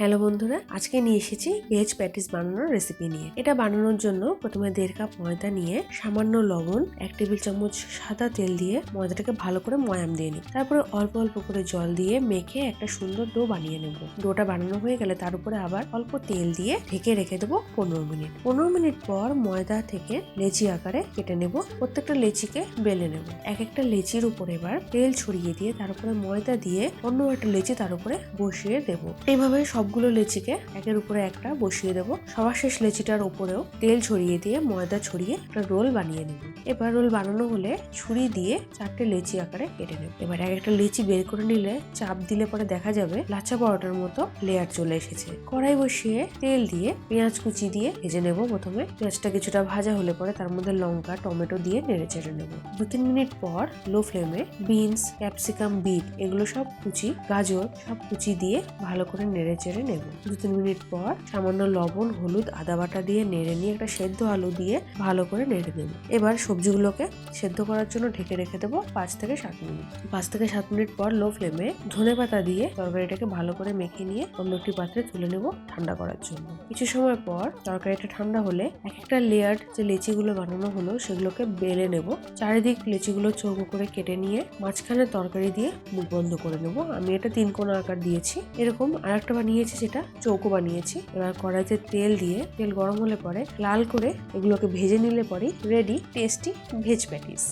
Hello বন্ধুরা, আজকে নিয়ে এসেছি ভেজ প্যাটিস বানানোর রেসিপি নিয়ে। এটা বানানোর জন্য প্রথমে দেড় কাপ ময়দা নিয়ে সামান্য লবণ, এক টেবিল চামচ সাদা তেল দিয়ে ময়দাটাকে ভালো করে ময়াম দিয়ে নিই। তারপরে অল্প অল্প করে জল দিয়ে মেখে একটা সুন্দর ডো বানিয়ে নেব। ডোটা বানানো হয়ে গেলে তার উপরে আবার অল্প তেল দিয়ে ঢেকে রেখে দেবো পনেরো মিনিট। পনেরো মিনিট পর ময়দা থেকে লেচি আকারে কেটে নেব। প্রত্যেকটা লেচিকে বেলে নেব। এক একটা লেচির উপরে এবার তেল ছড়িয়ে দিয়ে তার উপরে ময়দা দিয়ে অন্য একটা লেচি তার উপরে বসিয়ে দেবো। এইভাবে সবগুলো লেচিকে একের উপরে একটা বসিয়ে দেব। সবার শেষ লেচিটার উপরেও তেল ছড়িয়ে দিয়ে, ময়দা ছড়িয়ে একটা রোল বানিয়ে নেব। এবার রোল বানানো হলে ছুরি দিয়ে চারটে লেচি আকারে কেটে নেব। এবার এক একটা লেচি বের করে নিলে চাপ দিলে পরে দেখা যাবে লাচা পরোটার মতো লেয়ার চলে এসেছে। কড়াই বসিয়ে তেল দিয়ে পেঁয়াজ কুচি দিয়ে ভেজে নেব প্রথমে। পেঁয়াজটা কিছুটা ভাজা হলে পরে তার মধ্যে লঙ্কা, টমেটো দিয়ে নেড়ে চেড়ে নেব। দু তিন মিনিট পর লো ফ্লেমে বিনস, ক্যাপসিকাম, বিট এগুলো সব কুচি, গাজর সব কুচি দিয়ে ভালো করে নেড়ে চেড়ে নেব। দু তিন মিনিট পর সামান্য লবণ, হলুদ, আদা বাটা দিয়ে নেড়ে নিয়ে একটা সেদ্ধ আলু দিয়ে ভালো করে নেড়ে দেবো এবার সবজিগুলোকে সেদ্ধ করার জন্য ঢেকে রেখে দেবো পাঁচ থেকে সাত মিনিট। পাঁচ থেকে সাত মিনিট পর লো ফ্লেমে ধনে পাতা দিয়ে তরকারিটাকে ভালো করে মেখে নিয়ে অন্য একটি পাত্রে তুলে নেব ঠান্ডা করার জন্য। কিছু সময় পর তরকারিটা ঠান্ডা হলে এক একটা লেয়ার যে লেচিগুলো বানানো হলো সেগুলোকে বেলে নেব। চারিদিক লেচিগুলো চৌকো করে কেটে নিয়ে মাঝখানে তরকারি দিয়ে মুখ বন্ধ করে নেব। আমি এটা তিন কোনা আকার দিয়েছি। এরকম আরেকটা বানিয়েছি যেটা চৌকো বানিয়েছি। এবার কড়াইতে তেল দিয়ে, তেল গরম হলে পরে লাল করে এগুলোকে ভেজে নিলে পরে রেডি টেস্টি ভেজ প্যাটিস